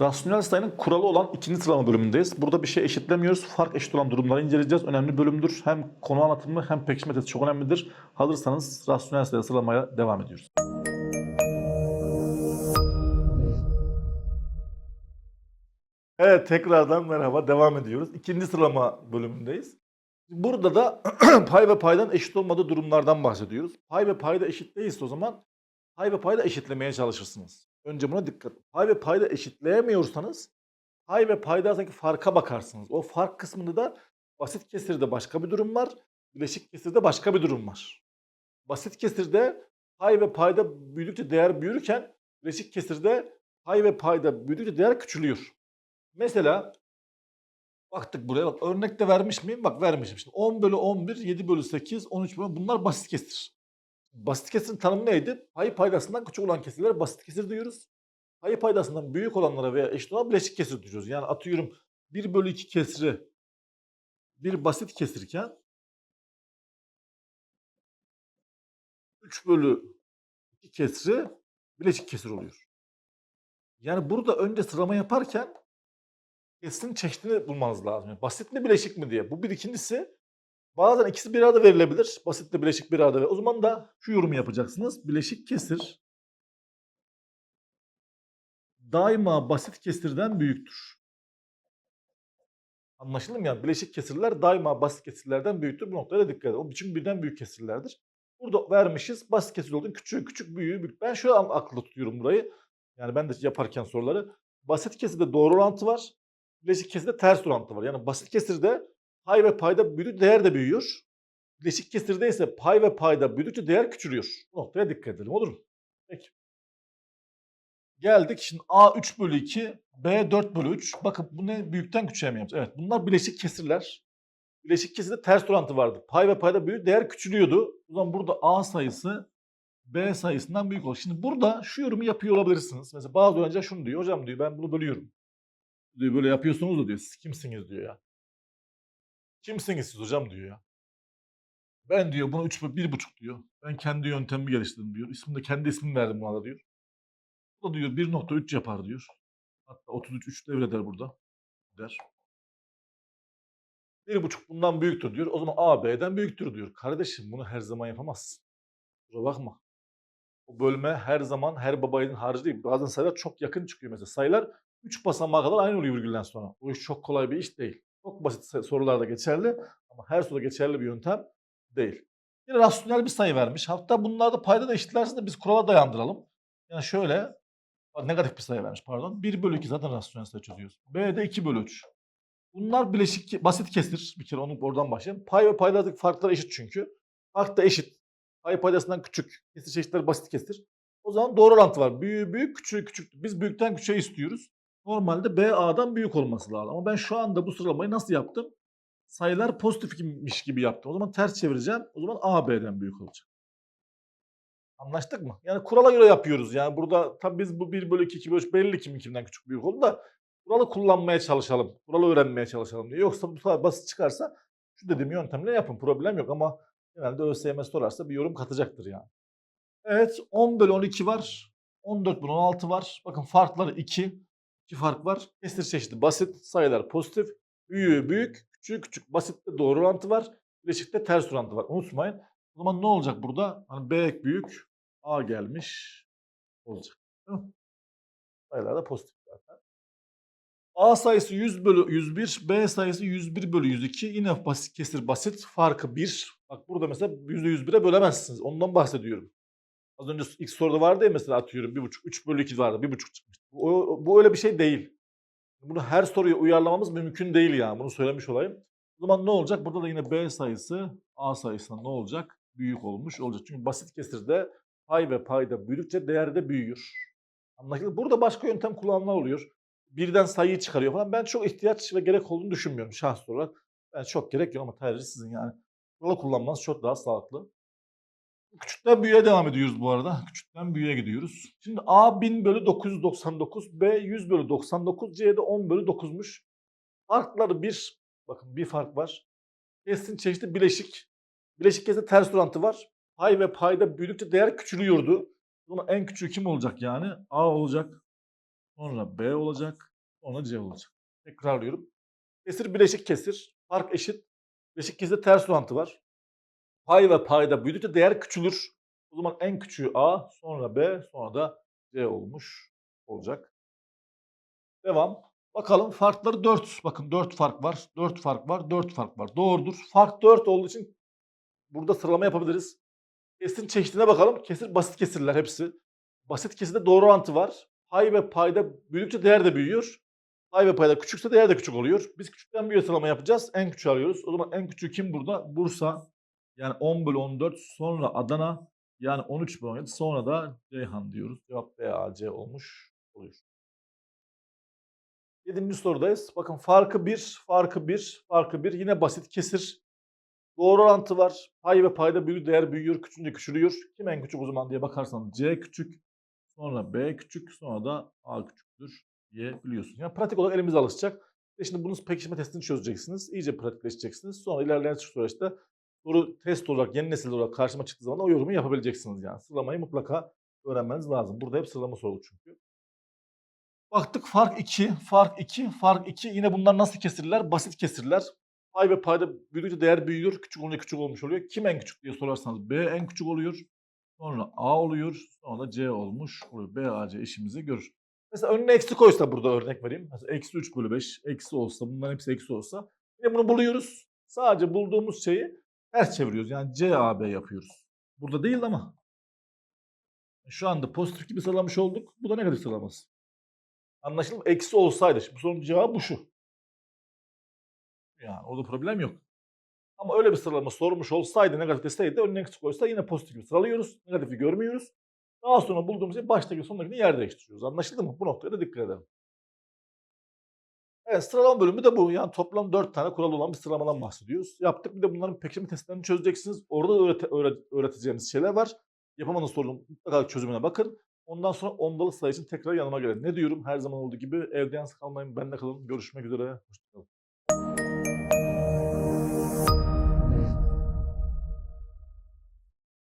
Rasyonel sayının kuralı olan ikinci sıralama bölümündeyiz. Burada bir şey eşitlemiyoruz. Fark eşit olan durumları inceleyeceğiz. Önemli bölümdür. Hem konu anlatımı hem pekişme testi çok önemlidir. Hazırsanız rasyonel sayı sıralamaya devam ediyoruz. Evet tekrardan merhaba devam ediyoruz. İkinci sıralama bölümündeyiz. Burada da pay ve paydan eşit olmadığı durumlardan bahsediyoruz. Pay ve payda eşit değilse o zaman pay ve payda eşitlemeye çalışırsınız. Önce buna dikkat. Pay ve payda eşitleyemiyorsanız pay ve payda arasındaki farka bakarsınız. O fark kısmında da basit kesirde başka bir durum var. Bileşik kesirde başka bir durum var. Basit kesirde pay ve payda büyüdükçe değer büyürken bileşik kesirde pay ve payda büyüdükçe değer küçülüyor. Mesela baktık buraya bak örnekte vermiş miyim? Bak vermişim. Şimdi 10 bölü 11, 7 bölü 8, 13 bölü bunlar basit kesir. Basit kesirin tanımı neydi? Payı paydasından küçük olan kesirlere basit kesir diyoruz. Payı paydasından büyük olanlara veya eşit olan bileşik kesir diyoruz. Yani atıyorum 1 bölü 2 kesiri bir basit kesirken 3 bölü 2 kesri bileşik kesir oluyor. Yani burada önce sıralama yaparken kesirin çeşidini bulmanız lazım. Basit mi bileşik mi diye. Bu bir ikincisi. Bazen ikisi bir arada verilebilir. Basitle bileşik bir arada. O zaman da şu yorumu yapacaksınız. Bileşik kesir daima basit kesirden büyüktür. Anlaşıldı mı yani? Bileşik kesirler daima basit kesirlerden büyüktür. Bu noktaya da dikkat edin. O biçim birden büyük kesirlerdir. Burada vermişiz. Basit kesir olduğunu küçük küçük büyüğü büyük. Ben şöyle akılda tutuyorum burayı. Yani ben de yaparken soruları. Basit kesirde doğru orantı var. Bileşik kesirde ters orantı var. Yani basit kesirde pay ve payda büyüdükçe değer de büyüyor. Bileşik kesirde ise pay ve payda büyüdükçe değer küçülüyor. Bu noktaya dikkat edelim olur mu? Peki. Geldik şimdi A 3 bölü 2, B 4 bölü 3. Bakın bu ne? Büyükten küçüğe mi yapacağız? Evet bunlar bileşik kesirler. Bileşik kesirde ters orantı vardı. Pay ve payda büyük değer küçülüyordu. O zaman burada A sayısı B sayısından büyük olur. Şimdi burada şu yorumu yapıyor olabilirsiniz. Mesela bazı öğrenciler şunu diyor. Hocam diyor ben bunu bölüyorum. Diyor böyle yapıyorsunuz da diyor. Siz kimsiniz diyor ya. Kimsiniz siz hocam diyor ya. Ben diyor bunu 3 bir buçuk diyor. Ben kendi yöntemimi geliştirdim diyor. İsmini de kendi ismimi verdim buna da diyor. Bu da diyor 1.3 yapar diyor. Hatta 33 3 devreder burada der. 1.5 bundan büyüktür diyor. O zaman A B'den büyüktür diyor. Kardeşim bunu her zaman yapamazsın. Kusura bakma. O bölme her zaman her babayın harcı değil. Bazen sayılar çok yakın çıkıyor mesela. Sayılar 3 basamağa kadar aynı oluyor virgülden sonra. O iş çok kolay bir iş değil. Çok basit sorularda geçerli ama her soruda geçerli bir yöntem değil. Yine rasyonel bir sayı vermiş. Hatta bunlarda payda da eşitlerse de biz kurala dayandıralım. Yani şöyle negatif bir sayı vermiş pardon. 1 bölü 2 zaten rasyonel sayı çözüyoruz. B'de 2 bölü 3. Bunlar bileşik basit kesir. Bir kere onu oradan başlayalım. Pay ve paylardaki farklar eşit çünkü. Fark da eşit. Pay paydasından küçük. Kesir çeşitleri basit kesir. O zaman doğru orantı var. Büyüğü büyük, küçüğü küçük. Biz büyükten küçüğe istiyoruz. Normalde B A'dan büyük olması lazım. Ama ben şu anda bu sıralamayı nasıl yaptım? Sayılar pozitifmiş gibi yaptım. O zaman ters çevireceğim. O zaman A B'den büyük olacak. Anlaştık mı? Yani kurala göre yapıyoruz. Yani burada tabii biz bu 1 bölü 2, 2 bölü 3 belli kimin kimden küçük büyük oldu da kuralı kullanmaya çalışalım. Kuralı öğrenmeye çalışalım diye. Yoksa bu kadar basit çıkarsa şu dediğim yöntemle yapın. Problem yok ama genelde ÖSYM sorarsa bir yorum katacaktır yani. Evet 10 bölü 12 var. 14 bölü 16 var. Bakın farkları 2. 2 fark var. Kesir çeşidi basit. Sayılar pozitif. Büyüğü büyük. Küçüğü küçük. Basitte doğru orantı var. Bileşikte ters orantı var. Unutmayın. O zaman ne olacak burada? Hani B büyük, A gelmiş olacak. Değil mi? Sayılar da pozitif zaten. A sayısı 100 bölü 101, B sayısı 101 bölü 102. Yine basit kesir basit. Farkı 1. Bak burada mesela %101'e bölemezsiniz. Ondan bahsediyorum. Az önce ilk soruda vardı ya mesela atıyorum 1,5, 3 bölü 2 vardı. 1,5 çıkmış. Bu, öyle bir şey değil. Bunu her soruya uyarlamamız mümkün değil yani. Bunu söylemiş olayım. O zaman ne olacak? Burada da yine B sayısı A sayısından ne olacak? Büyük olmuş olacak. Çünkü basit kesirde pay ve payda büyüdükçe değer de büyüyor. Anlaşıldı. Burada başka yöntem kullananlar oluyor. Birden sayıyı çıkarıyor falan. Ben çok ihtiyaç ve gerek olduğunu düşünmüyorum şahs olarak. Ben çok gerek yok ama tercih sizin yani. Kuralı kullanmanız çok daha sağlıklı. Küçükten büyüğe devam ediyoruz bu arada. Küçükten büyüğe gidiyoruz. Şimdi A 1000 bölü 999, B 100 bölü 99, C de 10 bölü 9'muş. Farkları bir. Bakın bir fark var. Kesin çeşitli bileşik. Bileşik kesinde ters orantı var. Pay ve payda büyüdükçe değer küçülüyordu. Zaman en küçüğü kim olacak yani? A olacak. sonra B olacak, sonra C olacak. Tekrarlıyorum. Kesir bileşik kesir. Fark eşit. Bileşik kesirde ters orantı var. Pay ve payda büyüdükçe değer küçülür. O zaman en küçüğü A, sonra B, sonra da C olmuş olacak. Devam. Bakalım farkları 4. Bakın 4 fark var. 4 fark var. 4 fark var. Doğrudur. Fark 4 olduğu için burada sıralama yapabiliriz. Kesirin çeşidine bakalım. Kesir basit kesirler hepsi. Basit kesirde doğru orantı var. Pay ve payda büyüdükçe değer de büyüyor. Pay ve payda küçükse değer de küçük oluyor. Biz küçükten büyüğe sıralama yapacağız. En küçüğü arıyoruz. O zaman en küçüğü kim burada? Bursa. Yani 10 bölü 14. Sonra Adana. Yani 13 bölü 17. Sonra da Ceyhan diyoruz. Cevap B, A, C olmuş oluyor. Yedinci sorudayız. Bakın farkı 1, farkı 1, farkı 1. Yine basit kesir. Doğru orantı var. Pay ve payda büyük değer büyüyor, küçülünce küçülüyor. Kim en küçük o zaman diye bakarsan C küçük, sonra B küçük, sonra da A küçüktür diye biliyorsun. Yani pratik olarak elimize alışacak. Şimdi bunun pekişme testini çözeceksiniz. İyice pratikleşeceksiniz. Sonra ilerleyen süreçte soru test olarak, yeni nesil olarak karşıma çıktığı zaman o yorumu yapabileceksiniz yani. Sıralamayı mutlaka öğrenmeniz lazım. Burada hep sıralama sorulu çünkü. Baktık fark 2, fark 2, fark 2. Yine bunlar nasıl kesirler? Basit kesirler. Pay ve payda büyüdükçe değer büyüyor. Küçük olunca küçük olmuş oluyor. Kim en küçük diye sorarsanız B en küçük oluyor. Sonra A oluyor. Sonra da C olmuş oluyor. B, A, C işimizi görür. Mesela önüne eksi koysa burada örnek vereyim. Mesela eksi 3 bölü 5 eksi olsa bunların hepsi eksi olsa. Yine bunu buluyoruz. Sadece bulduğumuz şeyi ters çeviriyoruz. Yani C, A, B yapıyoruz. Burada değil ama. Şu anda pozitif gibi sıralamış olduk. Bu da negatif sıralaması. Anlaşıldı mı? Eksi olsaydı. Bu sorunun cevabı bu şu. Yani orada problem yok. Ama öyle bir sıralama sormuş olsaydı negatif deseydi önüne eksi koysa yine pozitif gibi sıralıyoruz. Negatifi görmüyoruz. Daha sonra bulduğumuz şey baştaki sondakini yer değiştiriyoruz. Anlaşıldı mı? Bu noktaya da dikkat edelim. Evet sıralama bölümü de bu. Yani toplam 4 tane kural olan bir sıralamadan bahsediyoruz. Yaptık bir de bunların pekişme testlerini çözeceksiniz. Orada da öğrete, öğret- öğreteceğimiz şeyler var. Yapamadığınız sorunun mutlaka çözümüne bakın. Ondan sonra ondalı sayı için tekrar yanıma gelin. Ne diyorum? Her zaman olduğu gibi evde yalnız kalmayın. Benimle kalın. Görüşmek üzere. Hoşçakalın.